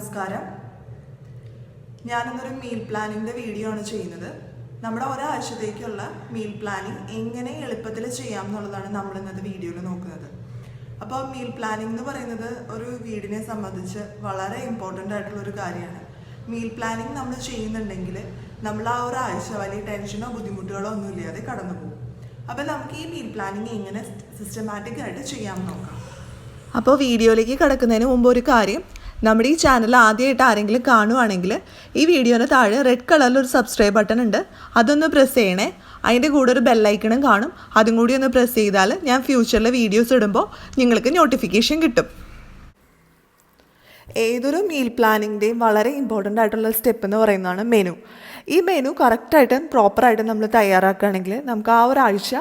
നമസ്കാരം. ഞാനിന്നൊരു meal പ്ലാനിങ്ങിന്റെ video ആണ് ചെയ്യുന്നത്. നമ്മുടെ ഒരാഴ്ചത്തേക്കുള്ള മീൽ പ്ലാനിങ് എങ്ങനെ എളുപ്പത്തിൽ ചെയ്യാം എന്നുള്ളതാണ് നമ്മൾ ഇന്നത്തെ വീഡിയോയിൽ നോക്കുന്നത്. അപ്പോൾ മീൽ പ്ലാനിങ് എന്ന് പറയുന്നത് ഒരു വീടിനെ സംബന്ധിച്ച് വളരെ ഇമ്പോർട്ടന്റ് ആയിട്ടുള്ള ഒരു കാര്യമാണ്. മീൽ പ്ലാനിങ് നമ്മൾ ചെയ്യുന്നുണ്ടെങ്കിൽ നമ്മൾ ആ ഒരാഴ്ച വലിയ ടെൻഷനോ ബുദ്ധിമുട്ടുകളോ ഒന്നുമില്ലാതെ കടന്നു പോകും. അപ്പോൾ നമുക്ക് ഈ മീൽ പ്ലാനിങ് എങ്ങനെ സിസ്റ്റമാറ്റിക്കായിട്ട് ചെയ്യാമെന്ന് നോക്കാം. അപ്പോൾ വീഡിയോയിലേക്ക് കിടക്കുന്നതിന് മുമ്പ് ഒരു കാര്യം നമ്മുടെ ഈ ചാനൽ ആദ്യമായിട്ട് ആരെങ്കിലും കാണുവാണെങ്കിൽ ഈ വീഡിയോന് താഴെ റെഡ് കളറിൽ ഒരു സബ്സ്ക്രൈബ് ബട്ടൺ ഉണ്ട്. അതൊന്ന് പ്രസ് ചെയ്യണേ. അതിന്റെ കൂടെ ഒരു ബെല്ലൈക്കണും കാണും. അതും കൂടി ഒന്ന് പ്രസ് ചെയ്താൽ ഞാൻ ഫ്യൂച്ചറിൽ വീഡിയോസ് ഇടുമ്പോൾ നിങ്ങൾക്ക് നോട്ടിഫിക്കേഷൻ കിട്ടും. ഏതൊരു മീൽ പ്ലാനിങ്ങിന്റെയും വളരെ ഇമ്പോർട്ടന്റ് ആയിട്ടുള്ള സ്റ്റെപ്പ് എന്ന് പറയുന്നതാണ് മെനു ഈ മെനു കറക്റ്റായിട്ടും പ്രോപ്പറായിട്ടും നമ്മൾ തയ്യാറാക്കുകയാണെങ്കിൽ നമുക്ക് ആ ഒരാഴ്ച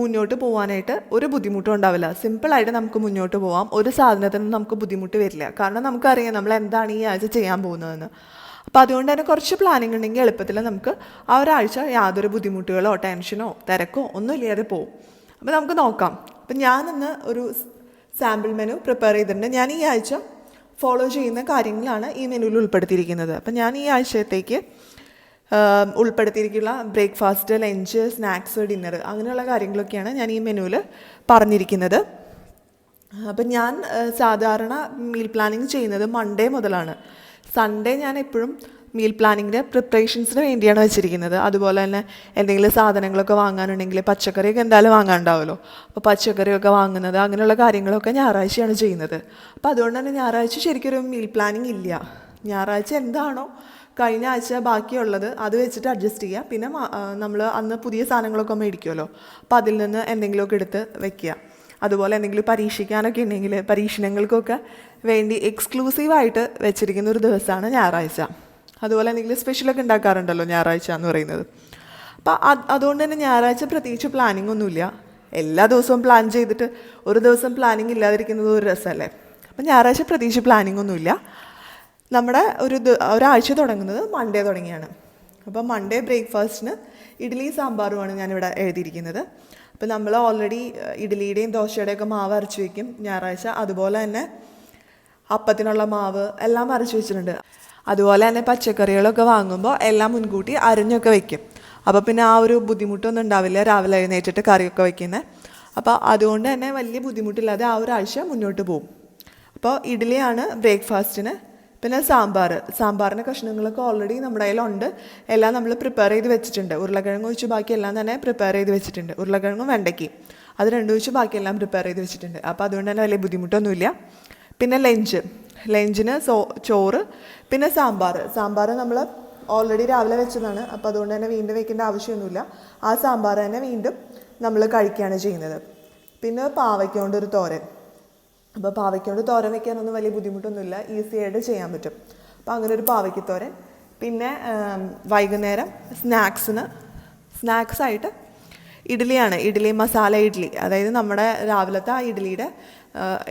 മുന്നോട്ട് പോകാനായിട്ട് ഒരു ബുദ്ധിമുട്ടും ഉണ്ടാവില്ല. സിമ്പിളായിട്ട് നമുക്ക് മുന്നോട്ട് പോകാം ഒരു സാധനത്തിനും നമുക്ക് ബുദ്ധിമുട്ട് വരില്ല. കാരണം നമുക്കറിയാം നമ്മൾ എന്താണ് ഈ ആഴ്ച ചെയ്യാൻ പോകുന്നതെന്ന്. അപ്പോൾ അതുകൊണ്ട് തന്നെ കുറച്ച് പ്ലാനിങ് ഉണ്ടെങ്കിൽ എളുപ്പത്തിൽ നമുക്ക് ആ ഒരാഴ്ച യാതൊരു ബുദ്ധിമുട്ടുകളോ ടെൻഷനോ തിരക്കോ ഒന്നും ഇല്ലാതെ പോകും അപ്പോൾ നമുക്ക് നോക്കാം. അപ്പം ഇന്ന് ഒരു സാമ്പിൾ മെനു പ്രിപ്പയർ ചെയ്തിട്ടുണ്ട്. ഞാൻ ഈ ആഴ്ച ഫോളോ ചെയ്യുന്ന കാര്യങ്ങളാണ് ഈ മെനുവിൽ ഉൾപ്പെടുത്തിയിരിക്കുന്നത്. അപ്പം ഞാൻ ഈ ആഴ്ചത്തേക്ക് ഉൾപ്പെടുത്തിയിരിക്കുന്ന ബ്രേക്ക്ഫാസ്റ്റ് ലഞ്ച് സ്നാക്സ് ഡിന്നർ അങ്ങനെയുള്ള കാര്യങ്ങളൊക്കെയാണ് ഞാൻ ഈ മെനുവിൽ പറഞ്ഞിരിക്കുന്നത്. അപ്പം ഞാൻ സാധാരണ മീൽ പ്ലാനിങ് ചെയ്യുന്നത് മൺഡേ മുതലാണ്. സൺഡേ ഞാൻ എപ്പോഴും മീൽ പ്ലാനിങ്ങിന്റെ പ്രിപ്പറേഷൻസിന് വേണ്ടിയാണ് വെച്ചിരിക്കുന്നത്. അതുപോലെ തന്നെ എന്തെങ്കിലും സാധനങ്ങളൊക്കെ വാങ്ങാനുണ്ടെങ്കിൽ പച്ചക്കറിയൊക്കെ എന്തായാലും വാങ്ങാനുണ്ടാവുമല്ലോ. അപ്പോൾ പച്ചക്കറിയൊക്കെ വാങ്ങുന്നത് അങ്ങനെയുള്ള കാര്യങ്ങളൊക്കെ ഞായറാഴ്ചയാണ് ചെയ്യുന്നത്. അപ്പോൾ അതുകൊണ്ട് തന്നെ ഞായറാഴ്ച ശരിക്കൊരു മീൽ പ്ലാനിങ് ഇല്ല. ഞായറാഴ്ച എന്താണോ കഴിഞ്ഞ ആഴ്ച ബാക്കിയുള്ളത് അത് വെച്ചിട്ട് അഡ്ജസ്റ്റ് ചെയ്യുക പിന്നെ നമ്മൾ അന്ന് പുതിയ സാധനങ്ങളൊക്കെ മേടിക്കുമല്ലോ അപ്പോൾ അതിൽ നിന്ന് എന്തെങ്കിലുമൊക്കെ എടുത്ത് വെക്കുക. അതുപോലെ എന്തെങ്കിലും പരീക്ഷിക്കാനൊക്കെ ഉണ്ടെങ്കിൽ പരീക്ഷണങ്ങൾക്കൊക്കെ വേണ്ടി എക്സ്ക്ലൂസീവായിട്ട് വെച്ചിരിക്കുന്ന ഒരു ദിവസമാണ് ഞായറാഴ്ച. അതുപോലെ എന്തെങ്കിലും സ്പെഷ്യലൊക്കെ ഉണ്ടാക്കാറുണ്ടല്ലോ ഞായറാഴ്ച എന്ന് പറയുന്നത്. അപ്പോൾ അത് അതുകൊണ്ട് തന്നെ ഞായറാഴ്ച പ്രത്യേകിച്ച് പ്ലാനിങ് ഒന്നുമില്ല എല്ലാ ദിവസവും പ്ലാൻ ചെയ്തിട്ട് ഒരു ദിവസം പ്ലാനിങ് ഇല്ലാതിരിക്കുന്നത് ഒരു രസമല്ലേ? അപ്പം ഞായറാഴ്ച പ്രത്യേകിച്ച് പ്ലാനിങ് ഒന്നുമില്ല നമ്മുടെ ഒരു ഒരാഴ്ച തുടങ്ങുന്നത് മൺഡേ തുടങ്ങിയാണ്. അപ്പോൾ മൺഡേ ബ്രേക്ക്ഫാസ്റ്റിന് ഇഡ്ഡലി സാമ്പാറുമാണ് ഞാനിവിടെ എഴുതിയിരിക്കുന്നത്. അപ്പോൾ നമ്മൾ ഓൾറെഡി ഇഡ്ഡലിയുടെയും ദോശയുടെയൊക്കെ മാവ് അരച്ച് വയ്ക്കും ഞായറാഴ്ച അതുപോലെ തന്നെ അപ്പത്തിനുള്ള മാവ് എല്ലാം അരച്ച് വെച്ചിട്ടുണ്ട്. അതുപോലെ തന്നെ പച്ചക്കറികളൊക്കെ വാങ്ങുമ്പോൾ എല്ലാം മുൻകൂട്ടി അരിഞ്ഞൊക്കെ വയ്ക്കും അപ്പോൾ പിന്നെ ആ ഒരു ബുദ്ധിമുട്ടൊന്നും ഉണ്ടാവില്ല. രാവിലെ എഴുന്നേറ്റിട്ട് കറിയൊക്കെ വയ്ക്കുന്നത് അപ്പോൾ അതുകൊണ്ട് തന്നെ വലിയ ബുദ്ധിമുട്ടില്ലാതെ ആ ഒരാഴ്ച മുന്നോട്ട് പോകും. അപ്പോൾ ഇഡ്ഡലിയാണ് ബ്രേക്ക്ഫാസ്റ്റിന് പിന്നെ സാമ്പാർ സാമ്പാറിന്റെ കഷ്ണങ്ങളൊക്കെ ഓൾറെഡി നമ്മുടെ കയ്യിലുണ്ട്. എല്ലാം നമ്മൾ പ്രിപ്പയർ ചെയ്ത് വെച്ചിട്ടുണ്ട്. ഉരുളക്കിഴങ്ങ് ഒഴിച്ച് ബാക്കി എല്ലാം തന്നെ പ്രിപ്പയർ ചെയ്ത് വെച്ചിട്ടുണ്ട്. ഉരുളക്കിഴങ്ങും വെണ്ടയ്ക്കും അത് രണ്ടും വെച്ച് ബാക്കിയെല്ലാം പ്രിപ്പയർ ചെയ്ത് വെച്ചിട്ടുണ്ട്. അപ്പോൾ അതുകൊണ്ട് തന്നെ വലിയ ബുദ്ധിമുട്ടൊന്നുമില്ല. പിന്നെ ലഞ്ച്. ലഞ്ചിന് സോ ചോറ് പിന്നെ സാമ്പാർ. സാമ്പാർ നമ്മൾ ഓൾറെഡി രാവിലെ വെച്ചതാണ്. അപ്പോൾ അതുകൊണ്ട് തന്നെ വീണ്ടും വെക്കേണ്ട ആവശ്യമൊന്നുമില്ല. ആ സാമ്പാർ തന്നെ വീണ്ടും നമ്മൾ കഴിക്കുകയാണ് ചെയ്യുന്നത്. പിന്നെ പാവയ്ക്ക കൊണ്ടൊരു തോരൻ. അപ്പോൾ പാവയ്ക്കോട് തോരൻ വെക്കാനൊന്നും വലിയ ബുദ്ധിമുട്ടൊന്നുമില്ല. ഈസി ആയിട്ട് ചെയ്യാൻ പറ്റും. അപ്പോൾ അങ്ങനെ ഒരു പാവയ്ക്ക് തോരൻ. പിന്നെ വൈകുന്നേരം സ്നാക്സിന് സ്നാക്സായിട്ട് ഇഡ്ഡലിയാണ്. ഇഡ്ഡലി മസാല ഇഡ്ഡലി. അതായത് നമ്മുടെ രാവിലത്തെ ആ ഇഡ്ഡലിയുടെ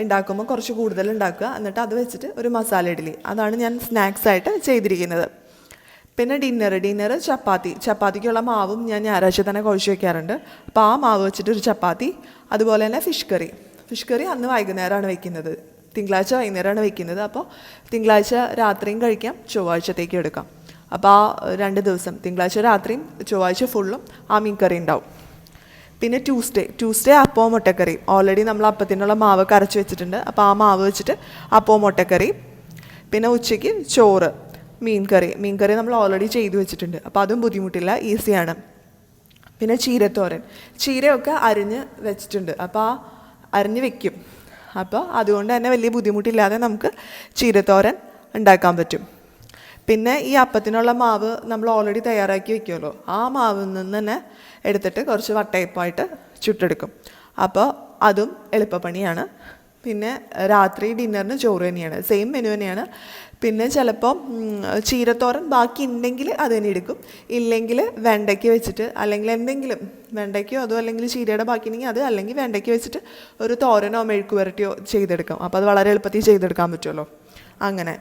ഉണ്ടാക്കുമ്പോൾ കുറച്ച് കൂടുതൽ ഉണ്ടാക്കുക എന്നിട്ട് അത് വെച്ചിട്ട് ഒരു മസാല ഇഡ്ഡലി. അതാണ് ഞാൻ സ്നാക്സ് ആയിട്ട് ചെയ്തിരിക്കുന്നത്. പിന്നെ ഡിന്നർ. ഡിന്നർ ചപ്പാത്തി. ചപ്പാത്തിക്കുള്ള മാവും ഞാൻ ഞായറാഴ്ച തന്നെ കുഴച്ച് വയ്ക്കാറുണ്ട് അപ്പോൾ ആ മാവ് വെച്ചിട്ട് ഒരു ചപ്പാത്തി. അതുപോലെ തന്നെ ഫിഷ് കറി. ഫിഷ് കറി അന്ന് വൈകുന്നേരമാണ് വയ്ക്കുന്നത് തിങ്കളാഴ്ച വൈകുന്നേരമാണ് വയ്ക്കുന്നത് അപ്പോൾ തിങ്കളാഴ്ച രാത്രിയും കഴിക്കാം ചൊവ്വാഴ്ചത്തേക്കും എടുക്കാം. അപ്പോൾ ആ രണ്ട് ദിവസം തിങ്കളാഴ്ച രാത്രിയും ചൊവ്വാഴ്ച ഫുള്ളും ആ മീൻ കറി ഉണ്ടാവും. പിന്നെ ട്യൂസ്ഡേ ട്യൂസ്ഡേ അപ്പവും മുട്ടക്കറി ഓൾറെഡി നമ്മൾ അപ്പത്തിനുള്ള മാവ് കരച്ച് വെച്ചിട്ടുണ്ട്. അപ്പോൾ ആ മാവ് വെച്ചിട്ട് അപ്പവും മുട്ടക്കറി പിന്നെ ഉച്ചയ്ക്ക് ചോറ് മീൻ കറി. മീൻ കറി നമ്മൾ ഓൾറെഡി ചെയ്തു വെച്ചിട്ടുണ്ട്. അപ്പോൾ അതും ബുദ്ധിമുട്ടില്ല ഈസിയാണ് പിന്നെ ചീരത്തോരൻ. ചീരയൊക്കെ അരിഞ്ഞ് വെച്ചിട്ടുണ്ട്. അപ്പോൾ ആ അരിഞ്ഞ് വെക്കും. അപ്പോൾ അതുകൊണ്ട് തന്നെ വലിയ ബുദ്ധിമുട്ടില്ലാതെ നമുക്ക് ചീരത്തോരൻ ഉണ്ടാക്കാൻ പറ്റും. പിന്നെ ഈ അപ്പത്തിനുള്ള മാവ് നമ്മൾ ഓൾറെഡി തയ്യാറാക്കി വെക്കുമല്ലോ. ആ മാവിൽ നിന്ന് തന്നെ എടുത്തിട്ട് കുറച്ച് വട്ടയപ്പായിട്ട് ചുട്ടെടുക്കും. അപ്പോൾ അതും എളുപ്പപ്പണിയാണ്. പിന്നെ രാത്രി ഡിന്നറിന് ചോറ് തന്നെയാണ്. സെയിം മെനു തന്നെയാണ്. പിന്നെ ചിലപ്പോൾ ചീരത്തോരൻ ബാക്കി ഉണ്ടെങ്കിൽ അത് തന്നെ എടുക്കും. ഇല്ലെങ്കിൽ വെണ്ടയ്ക്ക് വെച്ചിട്ട് അല്ലെങ്കിൽ എന്തെങ്കിലും വെണ്ടയ്ക്കോ അതോ അല്ലെങ്കിൽ ചീരയുടെ ബാക്കി ഉണ്ടെങ്കിൽ അത് അല്ലെങ്കിൽ വെണ്ടയ്ക്ക് വെച്ചിട്ട് ഒരു തോരനോ മെഴുക്ക് പുരട്ടിയോ ചെയ്തെടുക്കാം. അപ്പോൾ അത് വളരെ എളുപ്പത്തിൽ ചെയ്തെടുക്കാൻ പറ്റുമല്ലോ. അങ്ങനെ.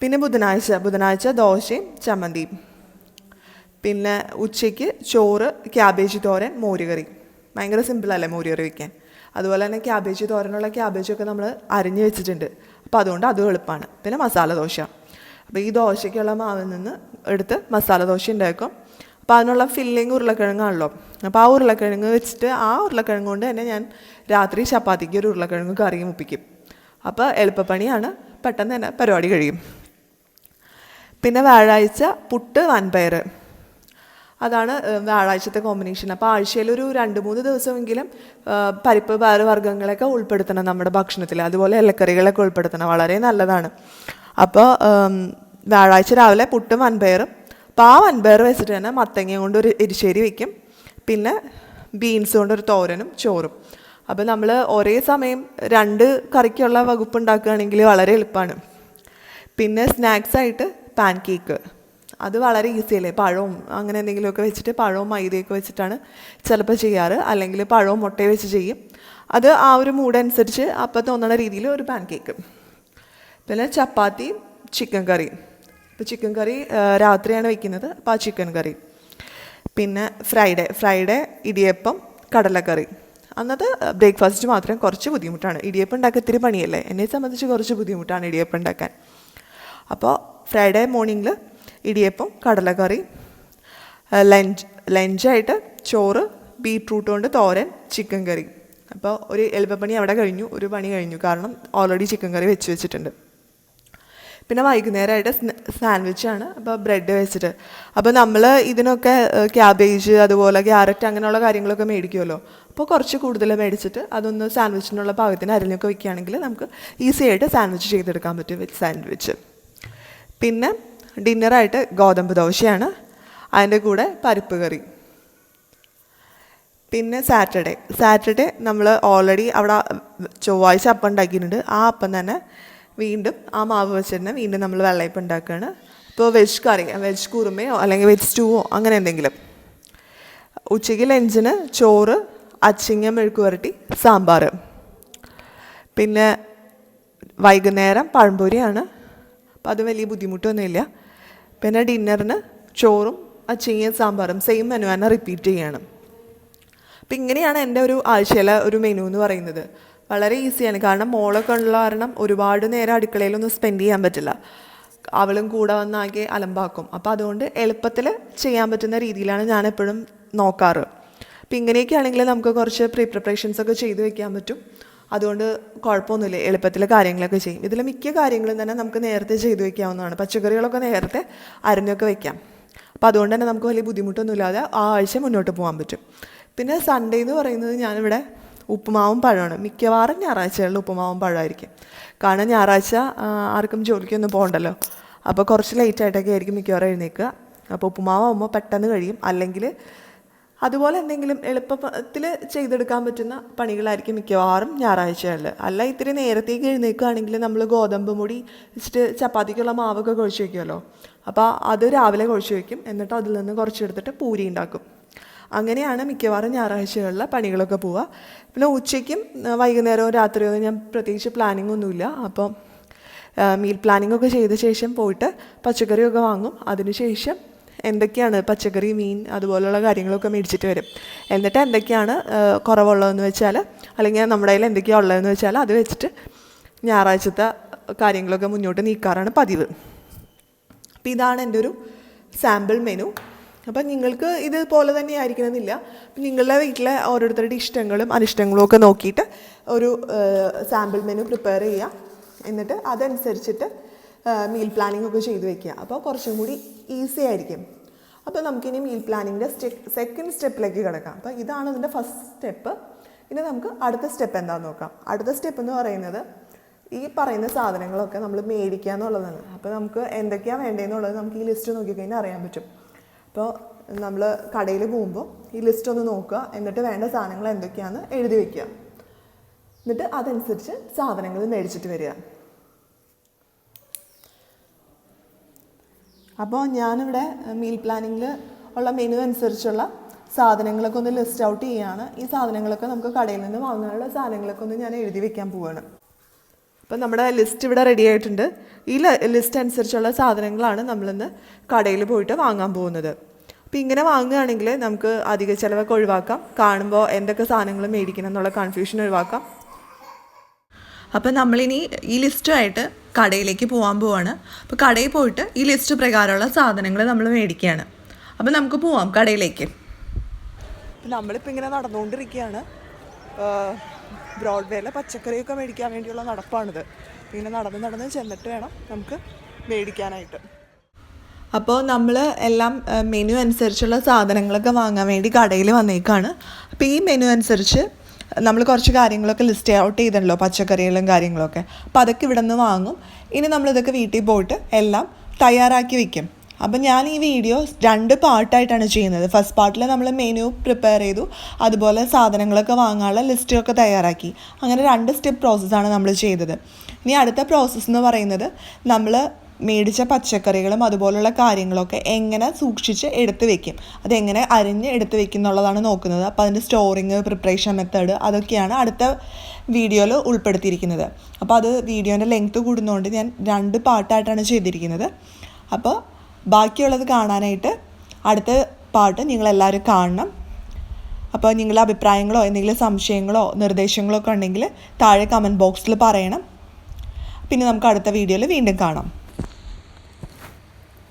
പിന്നെ ബുധനാഴ്ച ബുധനാഴ്ച ദോശയും ചമ്മന്തിയും. പിന്നെ ഉച്ചയ്ക്ക് ചോറ് ക്യാബേജ് തോരൻ മോരുകറി. ഭയങ്കര സിമ്പിളല്ലേ മോരുകറി വയ്ക്കാൻ അതുപോലെ തന്നെ ക്യാബേജ് തോരനുള്ള ക്യാബേജൊക്കെ നമ്മൾ അരിഞ്ഞ് വെച്ചിട്ടുണ്ട്. അപ്പോൾ അതുകൊണ്ട് അതും എളുപ്പമാണ് പിന്നെ മസാല ദോശ. അപ്പോൾ ഈ ദോശയ്ക്കുള്ള മാവിൽ നിന്ന് എടുത്ത് മസാല ദോശ ഉണ്ടാക്കും. അപ്പോൾ അതിനുള്ള ഫില്ലിങ് ഉരുളക്കിഴങ്ങാണല്ലോ. അപ്പോൾ ആ ഉരുളക്കിഴങ്ങ് വെച്ചിട്ട് ആ ഉരുളക്കിഴങ്ങ് കൊണ്ട് തന്നെ ഞാൻ രാത്രി ചപ്പാത്തിക്ക് ഒരു ഉരുളക്കിഴങ്ങ് കറി മുപ്പിക്കും. അപ്പോൾ എളുപ്പപ്പണിയാണ്. പെട്ടെന്ന് തന്നെ പരിപാടി കഴിയും. പിന്നെ വ്യാഴാഴ്ച പുട്ട് വൻപയർ അതാണ് വ്യാഴാഴ്ചത്തെ കോമ്പിനേഷൻ അപ്പോൾ ആഴ്ചയിൽ ഒരു രണ്ട് മൂന്ന് ദിവസമെങ്കിലും പരിപ്പ് പയറുവർഗങ്ങളൊക്കെ ഉൾപ്പെടുത്തണം നമ്മുടെ ഭക്ഷണത്തിൽ. അതുപോലെ ഇലക്കറികളൊക്കെ ഉൾപ്പെടുത്തണം. വളരെ നല്ലതാണ്. അപ്പോൾ വ്യാഴാഴ്ച രാവിലെ പുട്ടും വൻപയറും അപ്പോൾ ആ വൻപയർ വെച്ചിട്ട് തന്നെ മത്തങ്ങ കൊണ്ട് ഒരു എരിശ്ശേരി വെക്കും. പിന്നെ ബീൻസ് കൊണ്ടൊരു തോരനും ചോറും. അപ്പോൾ നമ്മൾ ഒരേ സമയം രണ്ട് കറിക്കുള്ള വകുപ്പ് ഉണ്ടാക്കുകയാണെങ്കിൽ വളരെ എളുപ്പമാണ്. പിന്നെ സ്നാക്സായിട്ട് പാൻ കേക്ക്. അത് വളരെ ഈസി അല്ലേ? പഴവും അങ്ങനെ എന്തെങ്കിലുമൊക്കെ വെച്ചിട്ട് പഴവും മൈദയൊക്കെ വെച്ചിട്ടാണ് ചിലപ്പോൾ ചെയ്യാറ്. അല്ലെങ്കിൽ പഴവും മുട്ടയും വെച്ച് ചെയ്യും. അത് ആ ഒരു മൂഡ് അനുസരിച്ച് അപ്പം തോന്നുന്ന രീതിയിൽ ഒരു പാൻ കേക്ക് പിന്നെ ചപ്പാത്തി ചിക്കൻ കറി ഇപ്പോൾ ചിക്കൻ കറി രാത്രിയാണ് വെക്കുന്നത്. അപ്പോൾ ആ ചിക്കൻ കറി പിന്നെ ഫ്രൈഡേ ഫ്രൈഡേ ഇടിയപ്പം കടലക്കറി. അന്നത് ബ്രേക്ക്ഫാസ്റ്റ് മാത്രം കുറച്ച് ബുദ്ധിമുട്ടാണ്. ഇടിയപ്പം ഉണ്ടാക്കാൻ ഇത്തിരി പണിയല്ലേ? എന്നെ സംബന്ധിച്ച് കുറച്ച് ബുദ്ധിമുട്ടാണ് ഇടിയപ്പം ഉണ്ടാക്കാൻ. അപ്പോൾ ഫ്രൈഡേ മോർണിംഗിൽ ഇടിയപ്പം കടലക്കറി ലഞ്ച് ലഞ്ചായിട്ട് ചോറ് ബീട്രൂട്ട് കൊണ്ട് തോരൻ ചിക്കൻ കറി. അപ്പോൾ ഒരു എളുപ്പപ്പണി അവിടെ കഴിഞ്ഞു ഒരു പണി കഴിഞ്ഞു. കാരണം ഓൾറെഡി ചിക്കൻ കറി വെച്ച് വെച്ചിട്ടുണ്ട്. പിന്നെ വൈകുന്നേരമായിട്ട് സാൻഡ്വിച്ചാണ് അപ്പോൾ ബ്രെഡ് വെച്ചിട്ട്. അപ്പോൾ നമ്മൾ ഇതിനൊക്കെ ക്യാബേജ് അതുപോലെ ക്യാരറ്റ് അങ്ങനെയുള്ള കാര്യങ്ങളൊക്കെ മേടിക്കുമല്ലോ. അപ്പോൾ കുറച്ച് കൂടുതൽ മേടിച്ചിട്ട് അതൊന്ന് സാൻഡ്വിച്ചിനുള്ള പാകത്തിന് അരിഞ്ഞൊക്കെ വയ്ക്കുകയാണെങ്കിൽ നമുക്ക് ഈസി ആയിട്ട് സാൻഡ്വിച്ച് ചെയ്തെടുക്കാൻ പറ്റും വിത്ത് സാൻഡ്വിച്ച്. പിന്നെ ഡിന്നറായിട്ട് ഗോതമ്പ് ദോശയാണ് അതിന്റെ കൂടെ പരിപ്പ് കറി. പിന്നെ സാറ്റർഡേ. സാറ്റർഡേ നമ്മൾ ഓൾറെഡി അവിടെ ചൊവ്വാഴ്ച അപ്പം ഉണ്ടാക്കിയിട്ടുണ്ട്. ആ അപ്പം തന്നെ വീണ്ടും ആ മാവ് വെച്ചിട്ട് വീണ്ടും നമ്മൾ വെള്ളയപ്പം ഉണ്ടാക്കുകയാണ്. ഇപ്പോൾ വെജ് കറി വെജ് കുറുമയോ അല്ലെങ്കിൽ വെജ് സ്റ്റൂവോ അങ്ങനെ എന്തെങ്കിലും. ഉച്ചയ്ക്ക് ലഞ്ചിന് ചോറ് അച്ചിങ്ങ മെഴുക്ക് പുരട്ടി സാമ്പാർ. പിന്നെ വൈകുന്നേരം പഴംപൊരിയാണ്. അപ്പോൾ അത് വലിയ ബുദ്ധിമുട്ടൊന്നുമില്ല. പിന്നെ ഡിന്നറിന് ചോറും അച്ചിങ്ങയും സാമ്പാറും സെയിം മെനു തന്നെ റിപ്പീറ്റ് ചെയ്യണം. അപ്പം ഇങ്ങനെയാണ് എന്റെ ഒരു ആഴ്ചയിലെ ഒരു മെനു എന്ന് പറയുന്നത്. വളരെ ഈസിയാണ് കാരണം മോളൊക്കെ ഉള്ള കാരണം ഒരുപാട് നേരം അടുക്കളയിലൊന്നും സ്പെൻഡ് ചെയ്യാൻ പറ്റില്ല. അവളും കൂടെ വന്നാകെ അലമ്പാക്കും. അപ്പോൾ അതുകൊണ്ട് എളുപ്പത്തിൽ ചെയ്യാൻ പറ്റുന്ന രീതിയിലാണ് ഞാൻ എപ്പോഴും നോക്കാറ്. അപ്പം ഇങ്ങനെയൊക്കെ ആണെങ്കിൽ നമുക്ക് കുറച്ച് പ്രീ പ്രിപ്പറേഷൻസ് ഒക്കെ ചെയ്ത് വെക്കാൻ പറ്റും. അതുകൊണ്ട് കുഴപ്പമൊന്നുമില്ല. എളുപ്പത്തിൽ കാര്യങ്ങളൊക്കെ ചെയ്യും. ഇതിൽ മിക്ക കാര്യങ്ങളും തന്നെ നമുക്ക് നേരത്തെ ചെയ്തു വെക്കാവുന്നതാണ്. പച്ചക്കറികളൊക്കെ നേരത്തെ അരഞ്ഞൊക്കെ വെക്കാം. അപ്പോൾ അതുകൊണ്ട് തന്നെ നമുക്ക് വലിയ ബുദ്ധിമുട്ടൊന്നുമില്ലാതെ ആ ആഴ്ച മുന്നോട്ട് പോകാൻ പറ്റും. പിന്നെ സൺഡേ എന്ന് പറയുന്നത് ഞാനിവിടെ ഉപ്പുമാവും പഴമാണ്. മിക്കവാറും ഞായറാഴ്ചകളിൽ ഉപ്പുമാവും പഴമായിരിക്കും. കാരണം ഞായറാഴ്ച ആർക്കും ജോലിക്കൊന്നും പോകണ്ടല്ലോ. അപ്പോൾ കുറച്ച് ലേറ്റായിട്ടൊക്കെ ആയിരിക്കും മിക്കവാറും എഴുന്നേൽക്കുക അപ്പോൾ ഉപ്പുമാവാകുമ്പോൾ പെട്ടെന്ന് കഴിയും. അല്ലെങ്കിൽ അതുപോലെ എന്തെങ്കിലും എളുപ്പത്തിൽ ചെയ്തെടുക്കാൻ പറ്റുന്ന പണികളായിരിക്കും മിക്കവാറും ഞായറാഴ്ചകളിൽ. അല്ല ഇത്തിരി നേരത്തേക്ക് എഴുന്നേൽക്കുകയാണെങ്കിൽ നമ്മൾ ഗോതമ്പ് മുടി വെച്ചിട്ട് ചപ്പാത്തിക്കുള്ള മാവൊക്കെ കുഴച്ച് വയ്ക്കുമല്ലോ. അപ്പോൾ അത് രാവിലെ കുഴച്ച് വയ്ക്കും. എന്നിട്ട് അതിൽ നിന്ന് കുറച്ചെടുത്തിട്ട് പൂരി ഉണ്ടാക്കും. അങ്ങനെയാണ് മിക്കവാറും ഞായറാഴ്ചകളിൽ പണികളൊക്കെ പോവുക. പിന്നെ ഉച്ചയ്ക്കും വൈകുന്നേരവും രാത്രിയോ ഞാൻ പ്രത്യേകിച്ച് പ്ലാനിങ് ഒന്നുമില്ല. അപ്പം മീൽ പ്ലാനിംഗ് ഒക്കെ ചെയ്ത ശേഷം പോയിട്ട് പച്ചക്കറിയൊക്കെ വാങ്ങും. അതിനുശേഷം എന്തൊക്കെയാണ് പച്ചക്കറി മീൻ അതുപോലുള്ള കാര്യങ്ങളൊക്കെ മേടിച്ചിട്ട് വരും. എന്നിട്ട് എന്തൊക്കെയാണ് കുറവുള്ളതെന്ന് വെച്ചാൽ അല്ലെങ്കിൽ നമ്മുടെ കയ്യിൽ എന്തൊക്കെയാണ് ഉള്ളതെന്ന് വെച്ചാൽ അത് വെച്ചിട്ട് ഞായറാഴ്ചത്തെ കാര്യങ്ങളൊക്കെ മുന്നോട്ട് നീക്കാറാണ് പതിവ്. അപ്പോൾ ഇതാണ് എന്റെ ഒരു സാമ്പിൾ മെനു അപ്പം നിങ്ങൾക്ക് ഇതുപോലെ തന്നെ ആയിരിക്കണമെന്നില്ല. നിങ്ങളുടെ വീട്ടിലെ ഓരോരുത്തരുടെ ഇഷ്ടങ്ങളും അനിഷ്ടങ്ങളും ഒക്കെ നോക്കിയിട്ട് ഒരു സാമ്പിൾ മെനു പ്രിപ്പയർ ചെയ്യുക. എന്നിട്ട് അതനുസരിച്ചിട്ട് മീൽ പ്ലാനിംഗ് ഒക്കെ ചെയ്ത് വെക്കുക. അപ്പോൾ കുറച്ചും കൂടി ഈസി ആയിരിക്കും. അപ്പോൾ നമുക്കിനി മീൽ പ്ലാനിങ്ങിന്റെ സ്റ്റെപ്പ് സെക്കൻഡ് സ്റ്റെപ്പിലേക്ക് കിടക്കാം. അപ്പോൾ ഇതാണ് ഇതിന്റെ ഫസ്റ്റ് സ്റ്റെപ്പ് ഇനി നമുക്ക് അടുത്ത സ്റ്റെപ്പ് എന്താണെന്ന് നോക്കാം. അടുത്ത സ്റ്റെപ്പ് എന്ന് പറയുന്നത് ഈ പറയുന്ന സാധനങ്ങളൊക്കെ നമ്മൾ മേടിക്കുക എന്നുള്ളതാണ്. അപ്പോൾ നമുക്ക് എന്തൊക്കെയാണ് വേണ്ടതെന്നുള്ളത് നമുക്ക് ഈ ലിസ്റ്റ് നോക്കിക്കഴിഞ്ഞാൽ അറിയാൻ പറ്റും. അപ്പോൾ നമ്മൾ കടയിൽ പോകുമ്പോൾ ഈ ലിസ്റ്റ് ഒന്ന് നോക്കുക. എന്നിട്ട് വേണ്ട സാധനങ്ങൾ എന്തൊക്കെയാണെന്ന് എഴുതി വയ്ക്കുക എന്നിട്ട് അതനുസരിച്ച് സാധനങ്ങൾ മേടിച്ചിട്ട് വരിക. അപ്പോൾ ഞാനിവിടെ മീൽ പ്ലാനിങ്ങിൽ ഉള്ള മെനു അനുസരിച്ചുള്ള സാധനങ്ങളൊക്കെ ഒന്ന് ലിസ്റ്റ് ഔട്ട് ചെയ്യുകയാണ് ഈ സാധനങ്ങളൊക്കെ നമുക്ക് കടയിൽ നിന്ന് വാങ്ങാനുള്ള സാധനങ്ങളൊക്കെ ഒന്ന് ഞാൻ എഴുതി വെക്കാൻ പോവുകയാണ് അപ്പം നമ്മുടെ ലിസ്റ്റ് ഇവിടെ റെഡി ആയിട്ടുണ്ട്. ഈ ലിസ്റ്റ് അനുസരിച്ചുള്ള സാധനങ്ങളാണ് നമ്മളിന്ന് കടയിൽ പോയിട്ട് വാങ്ങാൻ പോകുന്നത്. അപ്പോൾ ഇങ്ങനെ വാങ്ങുകയാണെങ്കിൽ നമുക്ക് അധിക ചിലവൊക്കെ ഒഴിവാക്കാം. കാണുമ്പോൾ എന്തൊക്കെ സാധനങ്ങൾ മേടിക്കണം എന്നുള്ള കൺഫ്യൂഷൻ ഒഴിവാക്കാം. അപ്പം നമ്മളിനി ഈ ലിസ്റ്റുമായിട്ട് കടയിലേക്ക് പോകാൻ പോവാണ്. അപ്പോൾ കടയിൽ പോയിട്ട് ഈ ലിസ്റ്റ് പ്രകാരമുള്ള സാധനങ്ങൾ നമ്മൾ മേടിക്കുകയാണ്. അപ്പോൾ നമുക്ക് പോവാം കടയിലേക്ക്. നമ്മളിപ്പോൾ ഇങ്ങനെ നടന്നുകൊണ്ടിരിക്കുകയാണ്. ബ്രോഡ്വേയിലെ പച്ചക്കറിയൊക്കെ മേടിക്കാൻ വേണ്ടിയുള്ള നടപ്പാണിത്. ഇങ്ങനെ നടന്ന് നടന്ന് ചെന്നിട്ട് വേണം നമുക്ക് മേടിക്കാനായിട്ട്. അപ്പോൾ നമ്മൾ എല്ലാം മെനു അനുസരിച്ചുള്ള സാധനങ്ങളൊക്കെ വാങ്ങാൻ വേണ്ടി കടയിൽ വന്നേക്കാണ്. അപ്പോൾ ഈ മെനു അനുസരിച്ച് നമ്മൾ കുറച്ച് കാര്യങ്ങളൊക്കെ ലിസ്റ്റ് ഔട്ട് ചെയ്തിട്ടുണ്ടല്ലോ പച്ചക്കറികളും കാര്യങ്ങളൊക്കെ. അപ്പോൾ അതൊക്കെ ഇവിടെ നിന്ന് വാങ്ങും. ഇനി നമ്മളിതൊക്കെ വീട്ടിൽ പോയിട്ട് എല്ലാം തയ്യാറാക്കി വെക്കും. അപ്പം ഞാൻ ഈ വീഡിയോ രണ്ട് പാർട്ടായിട്ടാണ് ചെയ്യുന്നത്. ഫസ്റ്റ് പാർട്ടിൽ നമ്മൾ മെനു പ്രിപ്പയർ ചെയ്തു. അതുപോലെ സാധനങ്ങളൊക്കെ വാങ്ങാനുള്ള ലിസ്റ്റൊക്കെ തയ്യാറാക്കി. അങ്ങനെ രണ്ട് സ്റ്റെപ്പ് പ്രോസസ്സാണ് നമ്മൾ ചെയ്തത്. ഇനി അടുത്ത പ്രോസസ്സ് എന്ന് പറയുന്നത് നമ്മൾ മേടിച്ച പച്ചക്കറികളും അതുപോലുള്ള കാര്യങ്ങളൊക്കെ എങ്ങനെ സൂക്ഷിച്ച് എടുത്ത് വെക്കും? അതെങ്ങനെ അരിഞ്ഞ് എടുത്ത് വെക്കും എന്നുള്ളതാണ് നോക്കുന്നത്. അപ്പോൾ അതിന്റെ സ്റ്റോറിങ് പ്രിപ്പറേഷൻ മെത്തേഡ് അതൊക്കെയാണ് അടുത്ത വീഡിയോയിൽ ഉൾപ്പെടുത്തിയിരിക്കുന്നത്. അപ്പോൾ അത് വീഡിയോന്റെ ലെങ്ത്ത് കൂടുന്നതുകൊണ്ട് ഞാൻ രണ്ട് പാർട്ടായിട്ടാണ് ചെയ്തിരിക്കുന്നത്. അപ്പോൾ ബാക്കിയുള്ളത് കാണാനായിട്ട് അടുത്ത പാട്ട് നിങ്ങളെല്ലാവരും കാണണം. അപ്പോൾ നിങ്ങളുടെ അഭിപ്രായങ്ങളോ എന്തെങ്കിലും സംശയങ്ങളോ നിർദ്ദേശങ്ങളോ ഒക്കെ ഉണ്ടെങ്കിൽ താഴെ കമന്റ് ബോക്സിൽ പറയണം. പിന്നെ നമുക്ക് അടുത്ത വീഡിയോയിൽ വീണ്ടും കാണാം.